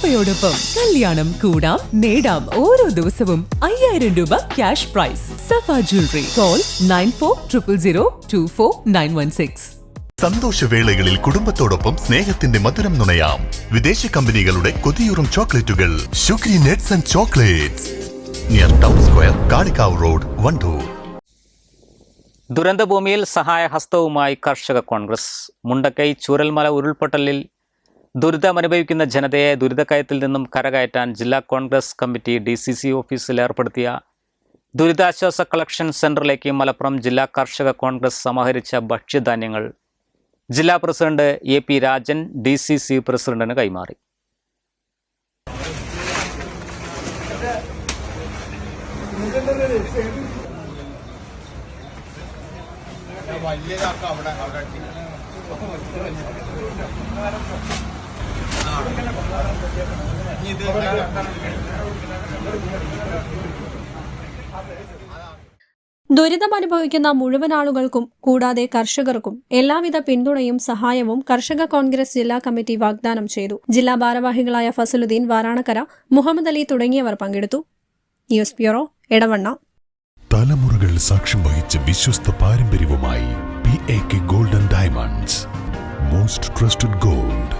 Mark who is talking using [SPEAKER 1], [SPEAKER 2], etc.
[SPEAKER 1] സഫയോടൊപ്പം കല്യാണം കൂടാം നേടാം ഓരോ ദിവസവും അയ്യായിരം രൂപ cash prize Safa jewellery call nine four triple zero two four nine one six
[SPEAKER 2] സന്തോഷവേളകളിൽ കുടുംബത്തോടൊപ്പം സ്നേഹത്തിന്റെ മധുരം നുണയാം. വിദേശ കമ്പനികളുടെ കൊതിയൂറും ചോക്ലേറ്റുകൾ. Sugary nuts and chocolates near town square Kalikavu road Wandoor
[SPEAKER 3] ദുരന്തഭൂമിയിൽ സഹായഹസ്തവുമായി കർഷക കോൺഗ്രസ്. മുണ്ടക്കൈ ചൂരൽമല ഉരുൾപൊട്ടലിൽ ദുരിതമനുഭവിക്കുന്ന ജനതയെ ദുരിതക്കയത്തിൽ നിന്നും കരകയറ്റാൻ ജില്ലാ Congress committee D C C ഓഫീസിൽ ഏർപ്പെടുത്തിയ ദുരിതാശ്വാസ കളക്ഷൻ സെന്ററിലേക്ക് മലപ്പുറം ജില്ലാ കർഷക കോൺഗ്രസ് സമാഹരിച്ച ഭക്ഷ്യധാന്യങ്ങൾ. ജില്ലാ president A P Rajan D C C പ്രസിഡന്റിന് കൈമാറി
[SPEAKER 4] ദുരിതമനുഭവിക്കുന്ന മുഴുവൻ ആളുകൾക്കും കൂടാതെ കർഷകർക്കും എല്ലാവിധ പിന്തുണയും സഹായവും കർഷക കോൺഗ്രസ് ജില്ലാ കമ്മിറ്റി വാഗ്ദാനം ചെയ്തു. ജില്ലാ ഭാരവാഹികളായ ഫസലുദ്ദീൻ വാരാണക്കര മുഹമ്മദ് അലി തുടങ്ങിയവർ പങ്കെടുത്തു. News bureau Edavanna.
[SPEAKER 5] തലമുറകൾ സാക്ഷ്യം വഹിച്ച വിശ്വസ്ത പാരമ്പര്യവുമായി P A K golden diamonds most trusted gold